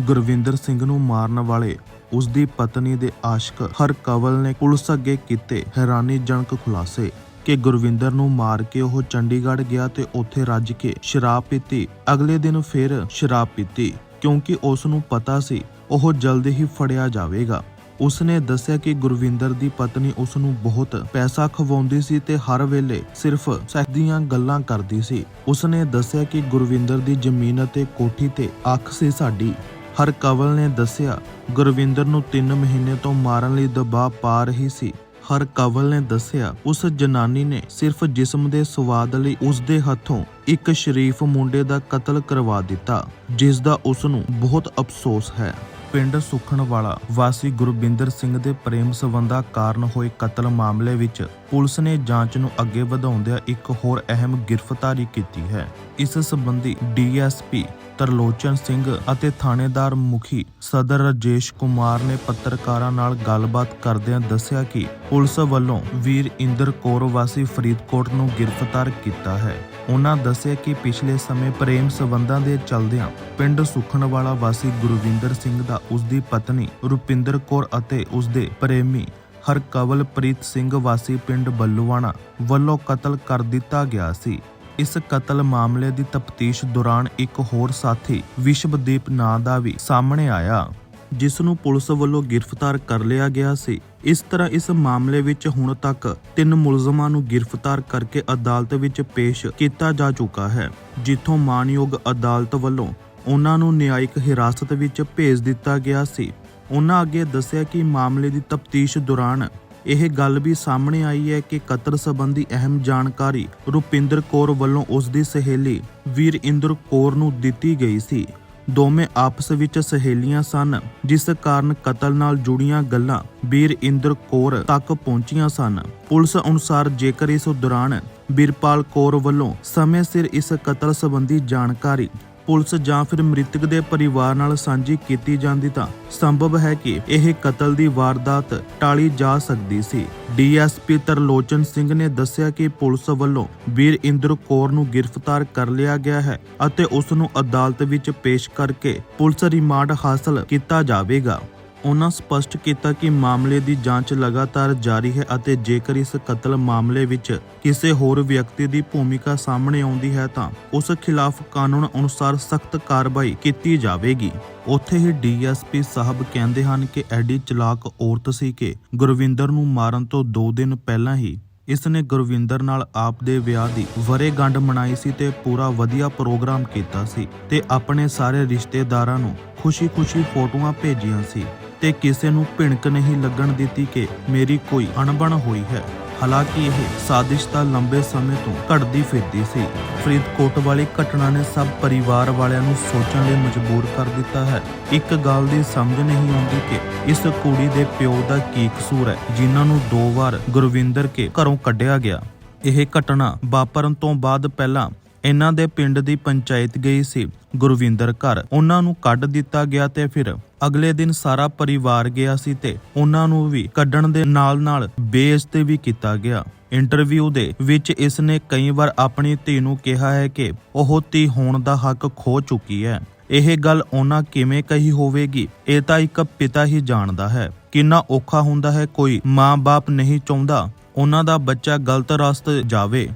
ਗੁਰਵਿੰਦਰ ਸਿੰਘ ਨੂੰ ਮਾਰਨ ਵਾਲੇ ਉਸ ਦੀ ਪਤਨੀ ਦੇ ਆਸ਼ਕ ਹਰਕਵਲ ਨੇ ਪੁਲਿਸ ਅੱਗੇ ਕੀਤੇ ਹੈਰਾਨੀਜਨਕ ਖੁਲਾਸੇ ਕਿ ਗੁਰਵਿੰਦਰ ਨੂੰ ਮਾਰ ਕੇ ਉਹ ਚੰਡੀਗੜ੍ਹ ਗਿਆ ਤੇ ਉੱਥੇ ਰੱਜ ਕੇ ਸ਼ਰਾਬ ਪੀਤੀ। ਅਗਲੇ ਦਿਨ ਫਿਰ ਸ਼ਰਾਬ ਪੀਤੀ, ਕਿਉਂਕਿ ਉਸ ਨੂੰ ਪਤਾ ਸੀ ਉਹ ਜਲਦੀ ਹੀ ਫੜਿਆ ਜਾਵੇਗਾ। ਉਸਨੇ ਦੱਸਿਆ ਕਿ ਗੁਰਵਿੰਦਰ ਦੀ ਪਤਨੀ ਉਸ ਨੂੰ ਬਹੁਤ ਪੈਸਾ ਖਵਾਉਂਦੀ ਸੀ ਤੇ ਹਰ ਵੇਲੇ ਸਿਰਫ ਸੈਕਸ ਦੀਆਂ ਗੱਲਾਂ ਕਰਦੀ ਸੀ। ਉਸਨੇ ਦੱਸਿਆ ਕਿ ਗੁਰਵਿੰਦਰ ਦੀ ਜ਼ਮੀਨ ਅਤੇ ਕੋਠੀ ਤੇ ਅੱਖ ਸੀ ਸਾਡੀ। ਹਰਕਵਲ ਨੇ ਦੱਸਿਆ, ਗੁਰਵਿੰਦਰ ਨੂੰ 3 ਮਹੀਨੇ ਤੋਂ ਮਾਰਨ ਲਈ ਦਬਾਅ ਪਾ ਰਹੀ ਸੀ। ਹਰਕਵਲ ਨੇ ਦੱਸਿਆ, ਉਸ ਜਨਾਨੀ ਨੇ ਸਿਰਫ ਜਿਸਮ ਦੇ ਸਵਾਦ ਲਈ ਉਸ ਦੇ ਹੱਥੋਂ ਇੱਕ ਸ਼ਰੀਫ ਮੁੰਡੇ ਦਾ ਕਤਲ ਕਰਵਾ ਦਿੱਤਾ, ਜਿਸ ਦਾ ਉਸ ਨੂੰ ਬਹੁਤ ਅਫਸੋਸ ਹੈ। ਪਿੰਡ ਸੁਖਣ ਵਾਲਾ ਵਾਸੀ ਗੁਰਬਿੰਦਰ ਸਿੰਘ ਦੇ ਪ੍ਰੇਮ ਸੰਬੰਧਾਂ ਕਾਰਨ ਹੋਏ ਕਤਲ ਮਾਮਲੇ ਵਿੱਚ ਪੁਲਿਸ ਨੇ ਜਾਂਚ ਨੂੰ ਅੱਗੇ ਵਧਾਉਂਦਿਆਂ ਇੱਕ ਹੋਰ ਅਹਿਮ ਗ੍ਰਿਫਤਾਰੀ ਕੀਤੀ ਹੈ। ਇਸ ਸੰਬੰਧੀ ਡੀਐਸਪੀ ਤਰਲੋਚਨ ਸਿੰਘ ਅਤੇ ਥਾਣੇਦਾਰ ਮੁਖੀ ਸਦਰ ਰਜੇਸ਼ ਕੁਮਾਰ ਨੇ ਪੱਤਰਕਾਰਾਂ ਨਾਲ ਗੱਲਬਾਤ ਕਰਦਿਆਂ ਦੱਸਿਆ ਕਿ ਪੁਲਿਸ ਵੱਲੋਂ ਵੀਰ ਇੰਦਰ ਕੌਰ ਵਾਸੀ ਫਰੀਦਕੋਟ ਨੂੰ ਗ੍ਰਿਫਤਾਰ ਕੀਤਾ ਹੈ। ਉਹਨਾਂ ਦੱਸਿਆ ਕਿ ਪਿਛਲੇ ਸਮੇਂ ਪ੍ਰੇਮ ਸੰਬੰਧਾਂ ਦੇ ਚਲਦਿਆਂ ਪਿੰਡ ਸੁਖਣ ਵਾਲਾ ਵਾਸੀ ਗੁਰਵਿੰਦਰ ਸਿੰਘ ਦਾ ਉਸ ਦੀ ਪਤਨੀ ਰੁਪਿੰਦਰ ਕੌਰ ਅਤੇ ਉਸ ਦੇ ਪ੍ਰੇਮੀ ਹਰਕਵਲਪ੍ਰੀਤ ਸਿੰਘ ਵਾਸੀ ਪਿੰਡ ਬੱਲੂਆਣਾ ਵੱਲੋਂ ਕਤਲ ਕਰ ਦਿੱਤਾ ਗਿਆ ਸੀ। ਇਸ ਕਤਲ ਮਾਮਲੇ ਦੀ ਤਫਤੀਸ਼ ਦੌਰਾਨ ਇੱਕ ਹੋਰ ਸਾਥੀ ਵਿਸ਼ਵਦੀਪ ਨਾਂ ਦਾ ਵੀ ਸਾਹਮਣੇ ਆਇਆ। ਜਿਸ ਨੂੰ ਪੁਲਿਸ ਵੱਲੋਂ ਗ੍ਰਿਫਤਾਰ ਕਰ ਲਿਆ ਗਿਆ ਸੀ। ਇਸ ਤਰ੍ਹਾਂ ਇਸ ਮਾਮਲੇ ਵਿੱਚ ਹੁਣ ਤੱਕ ਤਿੰਨ ਮੁਲਜ਼ਮਾਂ ਨੂੰ ਗ੍ਰਿਫਤਾਰ ਕਰਕੇ ਅਦਾਲਤ ਵਿੱਚ ਪੇਸ਼ ਕੀਤਾ ਜਾ ਚੁੱਕਾ ਹੈ, ਜਿੱਥੋਂ ਮਾਨਯੋਗ ਅਦਾਲਤ ਵੱਲੋਂ ਉਹਨਾਂ ਨੂੰ ਨਿਆਇਕ ਹਿਰਾਸਤ ਵਿੱਚ ਭੇਜ ਦਿੱਤਾ ਗਿਆ ਸੀ। ਉਹਨਾਂ ਅੱਗੇ ਦੱਸਿਆ ਕਿ ਮਾਮਲੇ ਦੀ ਤਫਤੀਸ਼ ਦੌਰਾਨ ਇਹ ਗੱਲ ਵੀ ਸਾਹਮਣੇ ਆਈ ਹੈ ਕਿ ਕਤਲ ਸੰਬੰਧੀ ਅਹਿਮ ਜਾਣਕਾਰੀ ਰੁਪਿੰਦਰ ਕੌਰ ਵੱਲੋਂ ਉਸ ਦੀ ਸਹੇਲੀ ਵੀਰ ਇੰਦਰ ਕੌਰ ਨੂੰ ਦਿੱਤੀ ਗਈ ਸੀ। ਦੋਵੇਂ ਆਪਸ ਵਿੱਚ ਸਹੇਲੀਆਂ ਸਨ, ਜਿਸ ਕਾਰਨ ਕਤਲ ਨਾਲ ਜੁੜੀਆਂ ਗੱਲਾਂ ਵੀਰ ਇੰਦਰ ਕੌਰ ਤੱਕ ਪਹੁੰਚੀਆਂ ਸਨ। ਪੁਲਿਸ ਅਨੁਸਾਰ ਜੇਕਰ ਇਸ ਦੌਰਾਨ ਬਿਰਪਾਲ ਕੌਰ ਵੱਲੋਂ ਸਮੇਂ ਸਿਰ ਇਸ ਕਤਲ ਸੰਬੰਧੀ ਜਾਣਕਾਰੀ ਪੁਲਿਸ ਜਾਂ ਫਿਰ ਮ੍ਰਿਤਕ ਦੇ ਪਰਿਵਾਰ ਨਾਲ ਸਾਂਝੀ ਕੀਤੀ ਜਾਂਦੀ ਤਾਂ ਸੰਭਵ ਹੈ ਕਿ ਇਹ ਕਤਲ ਦੀ ਵਾਰਦਾਤ ਟਾਲੀ ਜਾ ਸਕਦੀ ਸੀ। ਡੀਐਸਪੀ ਤਰਲੋਚਨ ਸਿੰਘ ਨੇ ਦੱਸਿਆ ਕਿ ਪੁਲਿਸ ਵੱਲੋਂ ਵੀਰ ਇੰਦਰ ਕੌਰ ਨੂੰ ਗ੍ਰਿਫਤਾਰ ਕਰ ਲਿਆ ਗਿਆ ਹੈ ਅਤੇ ਉਸ ਨੂੰ ਅਦਾਲਤ ਵਿੱਚ ਪੇਸ਼ ਕਰਕੇ ਪੁਲਿਸ ਰਿਮਾਂਡ ਹਾਸਲ ਕੀਤਾ ਜਾਵੇਗਾ। ਉਹਨਾਂ ਸਪਸ਼ਟ ਕੀਤਾ ਕਿ ਮਾਮਲੇ ਦੀ ਜਾਂਚ ਲਗਾਤਾਰ ਜਾਰੀ ਹੈ ਅਤੇ ਜੇਕਰ ਇਸ ਕਤਲ ਮਾਮਲੇ ਵਿੱਚ ਕਿਸੇ ਹੋਰ ਵਿਅਕਤੀ ਦੀ ਭੂਮਿਕਾ ਸਾਹਮਣੇ ਆਉਂਦੀ ਹੈ ਤਾਂ ਉਸ ਖਿਲਾਫ ਕਾਨੂੰਨ ਅਨੁਸਾਰ ਸਖਤ ਕਾਰਵਾਈ ਕੀਤੀ ਜਾਵੇਗੀ। ਉੱਥੇ ਹੀ ਡੀਐਸਪੀ ਸਾਹਿਬ ਕਹਿੰਦੇ ਹਨ ਕਿ ਐਡੀ ਚਲਾਕ ਔਰਤ ਸੀ ਕਿ ਗੁਰਵਿੰਦਰ ਨੂੰ ਮਾਰਨ ਤੋਂ 2 ਦਿਨ ਪਹਿਲਾਂ ਹੀ ਇਸ ਨੇ ਗੁਰਵਿੰਦਰ ਨਾਲ ਆਪ ਦੇ ਵਿਆਹ ਦੀ ਵਰੇਗੰਢ ਮਨਾਈ ਸੀ ਤੇ ਪੂਰਾ ਵਧੀਆ ਪ੍ਰੋਗਰਾਮ ਕੀਤਾ ਸੀ ਤੇ ਆਪਣੇ ਸਾਰੇ ਰਿਸ਼ਤੇਦਾਰਾਂ ਨੂੰ ਖੁਸ਼ੀ-ਖੁਸ਼ੀ ਫੋਟੋਆਂ ਭੇਜੀਆਂ ਸੀ। ਤੇ ਕਿਸੇ ਨੂੰ ਭਿਣਕ ਨਹੀਂ ਲੱਗਣ ਦਿੱਤੀ ਕਿ ਮੇਰੀ ਕੋਈ ਅਣਬਣ ਹੋਈ ਹੈ। ਹਾਲਾਂਕਿ ਇਹ ਸਾਜ਼ਿਸ਼ ਤਾਂ ਲੰਬੇ ਸਮੇਂ ਤੋਂ ਘੜਦੀ ਫਿਰਦੀ ਸੀ। ਫਰੀਦਕੋਟ ਵਾਲੀ ਘਟਨਾ ਨੇ ਸਭ ਪਰਿਵਾਰ ਵਾਲਿਆਂ ਨੂੰ ਸੋਚਣ ਲਈ ਮਜਬੂਰ ਕਰ ਦਿੱਤਾ ਹੈ। ਇੱਕ ਗੱਲ ਦੀ ਸਮਝ ਨਹੀਂ ਆਉਂਦੀ ਕਿ ਇਸ ਕੁੜੀ ਦੇ ਪਿਓ ਦਾ ਕੀ ਕਸੂਰ ਹੈ, ਜਿਨ੍ਹਾਂ ਨੂੰ ਦੋ ਵਾਰ ਗੁਰਵਿੰਦਰ ਕੇ ਘਰੋਂ ਕੱਢਿਆ ਗਿਆ। ਇਹ ਘਟਨਾ ਵਾਪਰਨ ਤੋਂ ਬਾਅਦ ਪਹਿਲਾਂ ਇਹਨਾਂ ਦੇ ਪਿੰਡ ਦੀ ਪੰਚਾਇਤ ਗਈ ਸੀ, ਗੁਰਵਿੰਦਰ ਘਰ। ਉਹਨਾਂ ਨੂੰ ਕੱਢ ਦਿੱਤਾ ਗਿਆ ਤੇ ਫਿਰ ਅਗਲੇ ਦਿਨ ਸਾਰਾ ਪਰਿਵਾਰ ਗਿਆ ਸੀ ਤੇ ਉਹਨਾਂ ਨੂੰ ਵੀ ਕੱਢਣ ਦੇ ਨਾਲ-ਨਾਲ ਬੇਇੱਜ਼ਤੀ ਵੀ ਕੀਤਾ ਗਿਆ। ਇੰਟਰਵਿਊ ਦੇ ਵਿੱਚ ਇਸ ਨੇ ਕਈ ਵਾਰ ਆਪਣੀ ਧੀ ਨੂੰ ਕਿਹਾ ਹੈ ਕਿ ਉਹ ਧੀ ਹੋਣ ਦਾ ਹੱਕ ਖੋ ਚੁੱਕੀ ਹੈ। ਇਹ ਗੱਲ ਉਹਨਾਂ ਕਿਵੇਂ ਕਹੀ ਹੋਵੇਗੀ, ਇਹ ਤਾਂ ਇੱਕ ਪਿਤਾ ਹੀ ਜਾਣਦਾ ਹੈ। ਕਿੰਨਾ ਔਖਾ ਹੁੰਦਾ ਹੈ ਕੋਈ ਮਾਂ-ਬਾਪ ਨਹੀਂ ਚਾਹੁੰਦਾ, ਉਹਨਾਂ ਦਾ ਬੱਚਾ ਗਲਤ ਰਸਤੇ ਜਾਵੇ।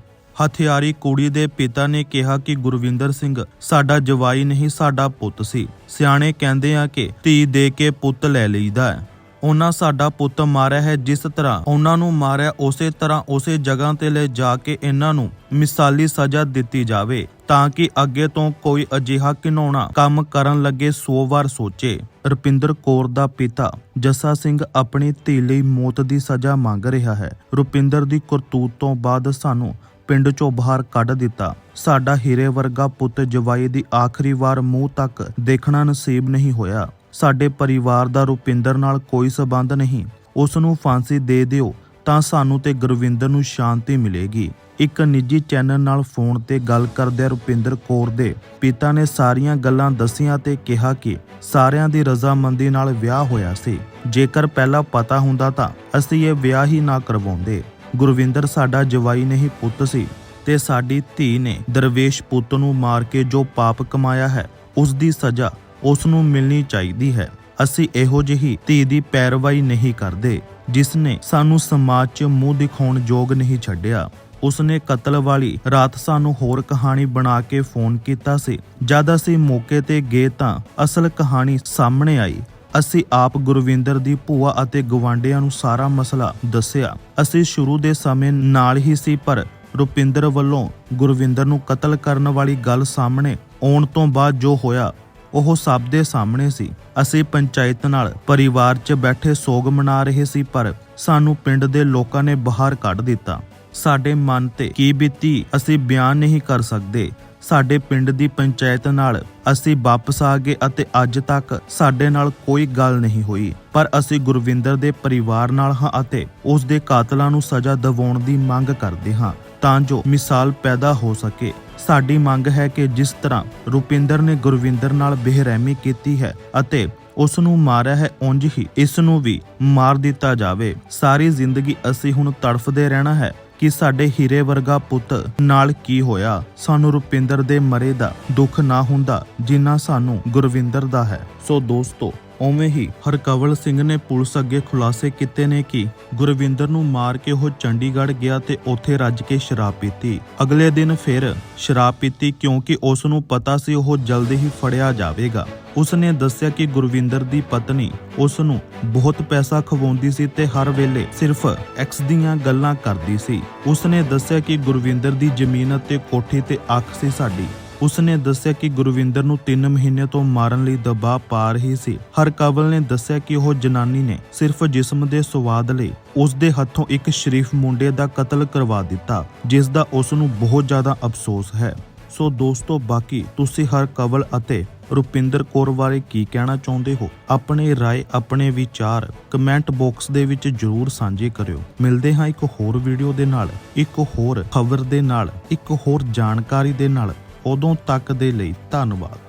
ਹਥਿਆਰੀ ਕੁੜੀ ਦੇ ਪਿਤਾ ਨੇ ਕਿਹਾ ਕਿ ਗੁਰਵਿੰਦਰ ਸਿੰਘ ਸਾਡਾ ਜਵਾਈ ਨਹੀਂ, ਸਾਡਾ ਪੁੱਤ ਸੀ। ਸਿਆਣੇ ਕਹਿੰਦੇ ਆ ਕਿ ਧੀ ਦੇ ਕੇ ਪੁੱਤ ਲੈ ਲਈਦਾ ਹੈ। ਉਹਨਾਂ ਸਾਡਾ ਪੁੱਤ ਮਾਰਿਆ ਹੈ, ਜਿਸ ਤਰ੍ਹਾਂ ਉਹਨਾਂ ਨੂੰ ਮਾਰਿਆ, ਉਸੇ ਤਰ੍ਹਾਂ ਉਸੇ ਜਗ੍ਹਾ ਤੇ ਲੈ ਜਾ ਕੇ ਇਹਨਾਂ ਨੂੰ ਮਿਸਾਲੀ ਸਜ਼ਾ ਦਿੱਤੀ ਜਾਵੇ, ਤਾਂ ਕਿ ਅੱਗੇ ਤੋਂ ਕੋਈ ਅਜਿਹਾ ਘਿਨਾਉਣਾ ਕੰਮ ਕਰਨ ਲੱਗੇ 100 ਵਾਰ ਸੋਚੇ। ਰੁਪਿੰਦਰ ਕੌਰ ਦਾ ਪਿਤਾ ਜੱਸਾ ਸਿੰਘ ਆਪਣੀ ਧੀ ਲਈ ਮੌਤ ਦੀ ਸਜ਼ਾ ਮੰਗ ਰਿਹਾ ਹੈ। ਰੁਪਿੰਦਰ ਦੀ ਕਰਤੂਤ ਤੋਂ ਬਾਅਦ ਸਾਨੂੰ ਪਿੰਡ ਚੋਂ ਬਾਹਰ ਕੱਢ ਦਿੱਤਾ। ਸਾਡਾ ਹੀਰੇ ਵਰਗਾ ਪੁੱਤ ਜਵਾਈ ਦੀ ਆਖਰੀ ਵਾਰ ਮੂੰਹ ਤੱਕ ਦੇਖਣਾ ਨਸੀਬ ਨਹੀਂ ਹੋਇਆ। ਸਾਡੇ ਪਰਿਵਾਰ ਦਾ ਰੁਪਿੰਦਰ ਨਾਲ ਕੋਈ ਸਬੰਧ ਨਹੀਂ। ਉਸ ਨੂੰ ਫਾਂਸੀ ਦੇ ਦਿਓ, ਤਾਂ ਸਾਨੂੰ ਤੇ ਗੁਰਵਿੰਦਰ ਨੂੰ ਸ਼ਾਂਤੀ ਮਿਲੇਗੀ। ਇੱਕ ਨਿੱਜੀ ਚੈਨਲ ਨਾਲ ਫੋਨ ਤੇ ਗੱਲ ਕਰਦਿਆਂ ਰੁਪਿੰਦਰ ਕੌਰ ਦੇ ਪਿਤਾ ਨੇ ਸਾਰੀਆਂ ਗੱਲਾਂ ਦੱਸੀਆਂ ਤੇ ਕਿਹਾ ਕਿ ਸਾਰਿਆਂ ਦੀ ਰਜ਼ਾਮੰਦੀ ਨਾਲ ਵਿਆਹ ਹੋਇਆ ਸੀ। ਜੇਕਰ ਪਹਿਲਾਂ ਪਤਾ ਹੁੰਦਾ ਤਾਂ ਅਸੀਂ ਇਹ ਵਿਆਹ ਹੀ ਨਾ ਕਰਵਾਉਂਦੇ। ਗੁਰਵਿੰਦਰ ਸਾਡਾ ਜਵਾਈ ਨਹੀਂ ਪੁੱਤ ਸੀ ਤੇ ਸਾਡੀ ਧੀ ਨੇ ਦਰਵੇਸ਼ ਪੁੱਤ ਨੂੰ ਮਾਰ ਕੇ ਜੋ ਪਾਪ ਕਮਾਇਆ ਹੈ, ਉਸ ਦੀ ਸਜ਼ਾ ਉਸ ਨੂੰ ਮਿਲਣੀ ਚਾਹੀਦੀ ਹੈ। ਅਸੀਂ ਇਹੋ ਜਿਹੀ ਧੀ ਦੀ ਪੈਰਵਾਈ ਨਹੀਂ ਕਰਦੇ, ਜਿਸ ਨੇ ਸਾਨੂੰ ਸਮਾਜ 'ਚ ਮੂੰਹ ਦਿਖਾਉਣ ਯੋਗ ਨਹੀਂ ਛੱਡਿਆ। ਉਸਨੇ ਕਤਲ ਵਾਲੀ ਰਾਤ ਸਾਨੂੰ ਹੋਰ ਕਹਾਣੀ ਬਣਾ ਕੇ ਫੋਨ ਕੀਤਾ ਸੀ। ਜਦ ਅਸੀਂ ਮੌਕੇ ਤੇ ਗਏ ਤਾਂ ਅਸਲ ਕਹਾਣੀ ਸਾਹਮਣੇ ਆਈ। ਅਸੀਂ ਆਪ ਗੁਰਵਿੰਦਰ ਦੀ ਭੂਆ ਅਤੇ ਗਵਾਂਢੀਆਂ ਨੂੰ ਸਾਰਾ ਮਸਲਾ ਦੱਸਿਆ। ਅਸੀਂ ਸ਼ੁਰੂ ਦੇ ਸਮੇਂ ਨਾਲ ਹੀ ਸੀ, ਪਰ ਰੁਪਿੰਦਰ ਵੱਲੋਂ ਗੁਰਵਿੰਦਰ ਨੂੰ ਕਤਲ ਕਰਨ ਵਾਲੀ ਗੱਲ ਸਾਹਮਣੇ ਆਉਣ ਤੋਂ ਬਾਅਦ ਜੋ ਹੋਇਆ, ਉਹ ਸਭ ਦੇ ਸਾਹਮਣੇ ਸੀ। ਅਸੀਂ ਪੰਚਾਇਤ ਨਾਲ ਪਰਿਵਾਰ 'ਚ ਬੈਠੇ ਸੋਗ ਮਨਾ ਰਹੇ ਸੀ, ਪਰ ਸਾਨੂੰ ਪਿੰਡ ਦੇ ਲੋਕਾਂ ਨੇ ਬਾਹਰ ਕੱਢ ਦਿੱਤਾ। ਸਾਡੇ ਮਨ ਤੇ ਕੀ ਬੀਤੀ, ਅਸੀਂ ਬਿਆਨ ਨਹੀਂ ਕਰ ਸਕਦੇ। ਸਾਡੇ ਪਿੰਡ ਦੀ ਪੰਚਾਇਤ ਨਾਲ ਅਸੀਂ ਵਾਪਸ ਆ ਗਏ ਅਤੇ ਅੱਜ ਤੱਕ ਸਾਡੇ ਨਾਲ ਕੋਈ ਗੱਲ ਨਹੀਂ ਹੋਈ। ਪਰ ਅਸੀਂ ਗੁਰਵਿੰਦਰ ਦੇ ਪਰਿਵਾਰ ਨਾਲ ਹਾਂ ਅਤੇ ਉਸ ਦੇ ਕਾਤਲਾਂ ਨੂੰ ਸਜ਼ਾ ਦਿਵਾਉਣ ਦੀ ਮੰਗ ਕਰਦੇ ਹਾਂ ਤਾਂ ਜੋ ਮਿਸਾਲ ਪੈਦਾ ਹੋ ਸਕੇ। ਸਾਡੀ ਮੰਗ ਹੈ ਕਿ ਜਿਸ ਤਰ੍ਹਾਂ ਰੁਪਿੰਦਰ ਨੇ ਗੁਰਵਿੰਦਰ ਨਾਲ ਬੇਰਹਿਮੀ ਕੀਤੀ ਹੈ ਅਤੇ ਉਸ ਨੂੰ ਮਾਰਿਆ ਹੈ, ਉਂਝ ਹੀ ਇਸ ਨੂੰ ਵੀ ਮਾਰ ਦਿੱਤਾ ਜਾਵੇ। ਸਾਰੀ ਜ਼ਿੰਦਗੀ ਅਸੀਂ ਹੁਣ ਤੜਫਦੇ ਰਹਿਣਾ ਹੈ ਕਿ ਸਾਡੇ ਹੀਰੇ ਵਰਗਾ ਪੁੱਤ ਨਾਲ ਕੀ ਹੋਇਆ? ਸਾਨੂੰ ਰੁਪਿੰਦਰ ਦੇ ਮਰੇ ਦਾ ਦੁੱਖ ਨਾ ਹੁੰਦਾ, ਜਿੰਨਾ ਸਾਨੂੰ ਗੁਰਵਿੰਦਰ ਦਾ ਹੈ। ਸੋ ਦੋਸਤੋ, ਉਵੇਂ ਹੀ ਹਰਕਵਲ ਸਿੰਘ ਨੇ ਪੁਲਿਸ ਅੱਗੇ ਖੁਲਾਸੇ ਕੀਤੇ ਨੇ ਕਿ ਗੁਰਵਿੰਦਰ ਨੂੰ ਮਾਰ ਕੇ ਉਹ ਚੰਡੀਗੜ੍ਹ ਗਿਆ ਤੇ ਉੱਥੇ ਰੱਜ ਕੇ ਸ਼ਰਾਬ ਪੀਤੀ। ਅਗਲੇ ਦਿਨ ਫਿਰ ਸ਼ਰਾਬ ਪੀਤੀ ਕਿਉਂਕਿ ਉਸ ਨੂੰ ਪਤਾ ਸੀ ਉਹ ਜਲਦੀ ਹੀ ਫੜਿਆ ਜਾਵੇਗਾ। ਉਸ ਨੇ ਦੱਸਿਆ ਕਿ ਗੁਰਵਿੰਦਰ ਦੀ ਪਤਨੀ ਉਸ ਨੂੰ ਬਹੁਤ ਪੈਸਾ ਖਵਾਉਂਦੀ ਸੀ ਤੇ ਹਰ ਵੇਲੇ ਸਿਰਫ ਐਕਸ ਦੀਆਂ ਗੱਲਾਂ ਕਰਦੀ ਸੀ। ਉਸ ਨੇ ਦੱਸਿਆ ਕਿ ਗੁਰਵਿੰਦਰ ਦੀ ਜ਼ਮੀਨ ਅਤੇ ਕੋਠੀ ਤੇ ਅੱਖ ਸੀ ਸਾਡੀ। ਉਸ ਨੇ ਦੱਸਿਆ ਕਿ ਗੁਰਵਿੰਦਰ ਨੂੰ 3 ਮਹੀਨੇ ਤੋਂ ਮਾਰਨ ਲਈ ਦਬਾਅ ਪਾ ਰਹੀ ਸੀ। ਹਰ ਕਵਲ ਨੇ ਦੱਸਿਆ ਕਿ ਉਹ ਜਨਾਨੀ ਨੇ ਸਿਰਫ ਜਿਸਮ ਦੇ ਸਵਾਦ ਲਈ ਉਸ ਦੇ ਹੱਥੋਂ ਇੱਕ ਸ਼ਰੀਫ ਮੁੰਡੇ ਦਾ ਕਤਲ ਕਰਵਾ ਦਿੱਤਾ, ਜਿਸ ਦਾ ਉਸ ਨੂੰ ਬਹੁਤ ਜ਼ਿਆਦਾ ਅਫਸੋਸ ਹੈ। ਸੋ ਦੋਸਤੋ, ਬਾਕੀ ਤੁਸੀਂ ਹਰ ਕਵਲ ਅਤੇ ਰੁਪਿੰਦਰ ਕੌਰ ਬਾਰੇ ਕੀ ਕਹਿਣਾ ਚਾਹੁੰਦੇ ਹੋ ਆਪਣੇ رائے ਆਪਣੇ ਵਿਚਾਰ ਕਮੈਂਟ ਬਾਕਸ ਦੇ ਵਿੱਚ ਜਰੂਰ ਸਾਂਝੇ ਕਰਿਓ ਮਿਲਦੇ ਹਾਂ ਇੱਕ ਹੋਰ ਵੀਡੀਓ ਦੇ ਨਾਲ ਇੱਕ ਹੋਰ ਖਬਰ ਦੇ ਨਾਲ ਇੱਕ ਹੋਰ ਜਾਣਕਾਰੀ ਦੇ ਨਾਲ ਉਦੋਂ ਤੱਕ ਦੇ ਲਈ ਧੰਨਵਾਦ